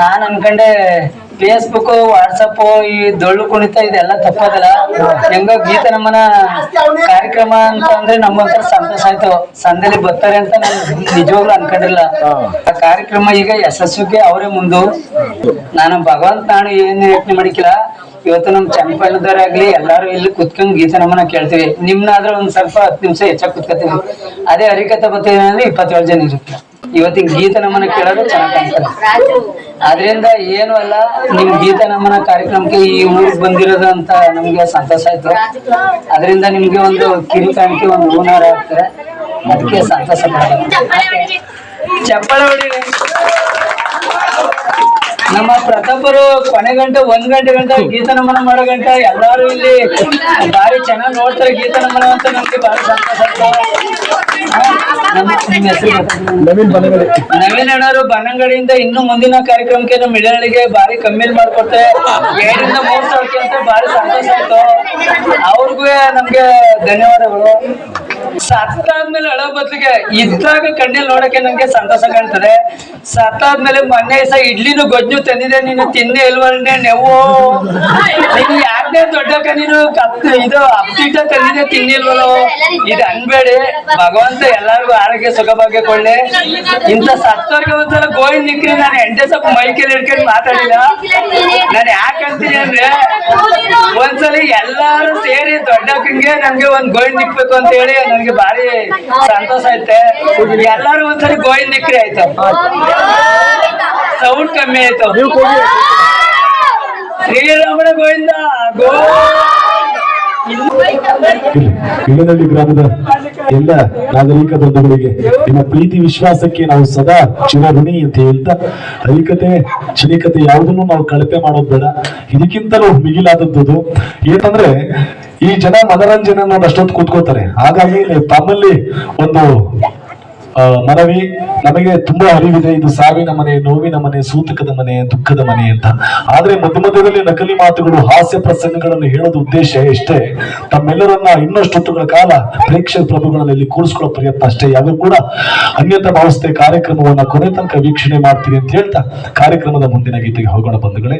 ನಾನ್ ಅನ್ಕಂಡೆ Facebook WhatsApp ಈ ಡೊಳ್ಳು ಕುಣಿತ ಇದೆಲ್ಲ ತಪ್ಪದಲ್ಲ. ಹೆಂಗೋ ಗೀತ ನಮ್ಮನ ಕಾರ್ಯಕ್ರಮ ಅಂತ ಅಂದ್ರೆ ನಮ್ಮಂತರ ಸಂತೋಷ ಆಯ್ತು. ಸಂದೇಲಿ ಬರ್ತಾರೆ ಅಂತ ನಾನು ನಿಜವಾಗ್ಲೂ ಅನ್ಕೊಂಡಿಲ್ಲ. ಆ ಕಾರ್ಯಕ್ರಮ ಈಗ ಯಶಸ್ವಿಗೆ ಅವರೇ ಮುಂದು. ನಾನು ಭಗವಂತ ನಾನು ಏನ್ ಯೋಚನೆ ಮಾಡಿಕಿಲ್ಲ. ಇವತ್ತು ನಮ್ ಚಂಪಣ್ಣದವರಾಗ್ಲಿ ಎಲ್ಲಾರು ಇಲ್ಲಿ ಕುತ್ಕೊಂಡ್ ಗೀತ ನಮ್ಮನ ಕೇಳ್ತೀವಿ. ನಿಮ್ನಾದ್ರೆ ಒಂದ್ ಸ್ವಲ್ಪ ಹತ್ತು ನಿಮಿಷ ಹೆಚ್ಚಾಗಿ ಕುತ್ಕೋತೀವಿ. ಅದೇ ಹರಿಕತೆ ಬರ್ತೀವಿ ಅಂದ್ರೆ ಇಪ್ಪತ್ತೇಳು ಜನ ಇರುತ್ತೆ. ಇವತ್ತಿನ ಗೀತ ನಮನ ಕೇಳೋದು ಚೆನ್ನಾಗಿ ಅದರಿಂದ ಏನು ಅಲ್ಲ ನಿಮ್ ಗೀತ ನಮನ ಕಾರ್ಯಕ್ರಮಕ್ಕೆ ಈ ಊರಿಗೆ ಬಂದಿರೋದು ಅಂತ ನಮ್ಗೆ ಸಂತೋಷ ಆಯ್ತು. ಅದರಿಂದ ನಿಮ್ಗೆ ಒಂದು ಕಿರಿ ಕಾಣಿಕೆ ಒಂದು ಹೂನಾರ ಆಗ್ತಾರೆ ಅದಕ್ಕೆ ಸಂತೋಷ ಚಪ್ಪಾಳೆ ನಮ್ಮ ಪ್ರತಾಪರು ಕೊನೆ ಗಂಟೆ ಒಂದ್ ಗಂಟೆ ಗಂಟೆ ಗೀತ ನಮನ ಮಾಡೋ ಗಂಟೆ. ಎಲ್ಲಾರು ಇಲ್ಲಿ ಬಾರಿ ಚೆನ್ನಾಗಿ ನೋಡ್ತಾರೆ ಗೀತ ನಮನ ಅಂತ ನಮ್ಗೆ ಬಾರಿ ಸಂತೋಷ ಆಯ್ತು ಹಾ, ನಮ್ಮ ನಿಮ್ಮ ಹೆಸರು ಗೊತ್ತಾಗ್ಲಿಲ್ಲ. ನವೀನ್ ಅಣ್ಣರು ಬನ್ನಂಗಡಿಯಿಂದ ಇನ್ನು ಮುಂದಿನ ಕಾರ್ಯಕ್ರಮಕ್ಕೆ ನಮ್ಮ ಮಿಳಳಿಗೆ ಬಾರಿ ಕಮ್ಮಿ ಮಾಡ್ಕೊಟ್ಟೆ. ಎರಡರಿಂದ ಮೂರ್ ಸಾವಿರಕ್ಕೆ ಅಂತ ಬಾರಿ ಸಂತೋಷ ಆಯ್ತು. ಅವ್ರಿಗೂ ನಮ್ಗೆ ಧನ್ಯವಾದಗಳು. ಸತ್ತಾದ್ಮೇಲೆ ಅಳೋ ಬದ್ಲಿಗೆ ಇದ್ದಾಗ ಕಣ್ಣಲ್ಲಿ ನೋಡಕ್ಕೆ ನಂಗೆ ಸಂತೋಷ ಕಾಣ್ತದೆ. ಸತ್ತಾದ್ಮೇಲೆ ಮೊನ್ನೆ ಸಹ ಇಡ್ಲಿನೂ ಗೊಜ್ಜು ತಂದಿದೆ. ನೀನು ತಿನ್ನೇ ಇಲ್ವಲ್ನೆ ನೆವು. ಯಾಕೆ ದೊಡ್ಡಕ್ಕ ನೀನು ಕಪ್ ಇದು ಅಪ್ಪಿಟ್ಟ ತಂದಿದೆ ತಿನ್ನಿಲ್ವಲ್ಲೋ? ಇದು ಅನ್ಬೇಡಿ. ಭಗವಂತ ಎಲ್ಲರಿಗೂ ಆರೋಗ್ಯ ಸುಖ ಭಾಗ್ಯ ಕೊಳ್ಳಿ ಇಂಥ ಸತ್ತವ್ರಿಗೆ ಒಂದ್ಸಲ ಗೋವಿಂದ ನಿಕ್ರಿ. ನಾನು ಎಂಟೆ ಸ್ವಲ್ಪ ಮೈಕಲ್ಲಿ ಹಿಡ್ಕೊಂಡು ಮಾತಾಡಿಲ್ಲ. ನಾನು ಯಾಕಂತೀನಿ ಅಂದ್ರೆ ಒಂದ್ಸಲಿ ಎಲ್ಲಾರು ಸೇರಿ ದೊಡ್ಡಕ್ಕಂಗೆ ನನ್ಗೆ ಒಂದ್ ಗೋವಿಂದ ನಿಕ್ಬೇಕು ಅಂತ ಹೇಳಿ ನನಗೆ ಭಾರಿ ಸಂತೋಷ ಐತೆ. ಎಲ್ಲಾರು ಒಂದ್ಸಲಿ ಗೋವಿಂದ ನಿಕ್ರಿ ಆಯ್ತು. ಸೌಂಡ್ ಕಮ್ಮಿ ಆಯ್ತು. ಇಳನಳ್ಳಿ ಗ್ರಾಮದ ಎಲ್ಲ ನಾಗರಿಕ ಬಂಧುಗಳಿಗೆ ನಿಮ್ಮ ಪ್ರೀತಿ ವಿಶ್ವಾಸಕ್ಕೆ ನಾವು ಸದಾ ಚಿರಋಣಿ ಅಂತ ಹೇಳ್ತಾ, ಹರಿಕತೆ ಚಿನಿಕತೆ ಯಾವುದನ್ನು ನಾವು ಕಳಪೆ ಮಾಡೋದು ಬೇಡ. ಇದಕ್ಕಿಂತಲೂ ಮಿಗಿಲಾದದ್ದು ಏನಂದ್ರೆ, ಈ ಜನ ಮನರಂಜನೆ ನೋಡಿ ಅಷ್ಟೊತ್ತು ಕೂತ್ಕೋತಾರೆ ಹಾಗಾಗಿ ತಮ್ಮಲ್ಲಿ ಒಂದು ಮನವಿ, ನಮಗೆ ತುಂಬಾ ಅರಿವಿದೆ. ಇದು ಸಾವಿನ ಮನೆ, ನೋವಿನ ಮನೆ, ಸೂತಕದ ಮನೆ, ದುಃಖದ ಮನೆ ಅಂತ. ಆದ್ರೆ ಮಧ್ಯ ಮಧ್ಯದಲ್ಲಿ ನಕಲಿ ಮಾತುಗಳು, ಹಾಸ್ಯ ಪ್ರಸಂಗಗಳನ್ನು ಹೇಳೋದು ಉದ್ದೇಶ ಎಷ್ಟೇ, ತಮ್ಮೆಲ್ಲರನ್ನ ಇನ್ನಷ್ಟು ಹೊತ್ತುಗಳ ಕಾಲ ಪ್ರೇಕ್ಷಕ ಪ್ರಭುಗಳಲ್ಲಿ ಕೂರಿಸ್ಕೊಳ್ಳೋ ಪ್ರಯತ್ನ ಅಷ್ಟೇ. ಯಾವಾಗ ಕೂಡ ಅನ್ಯತ ಭಾವಿಸ್ತೆ ಕಾರ್ಯಕ್ರಮವನ್ನ ಕೊನೆ ತನಕ ವೀಕ್ಷಣೆ ಮಾಡ್ತೀವಿ ಅಂತ ಹೇಳ್ತಾ ಕಾರ್ಯಕ್ರಮದ ಮುಂದಿನ ಗೀತೆಗೆ ಹೋಗೋಣ ಬಂಧುಗಳೇ.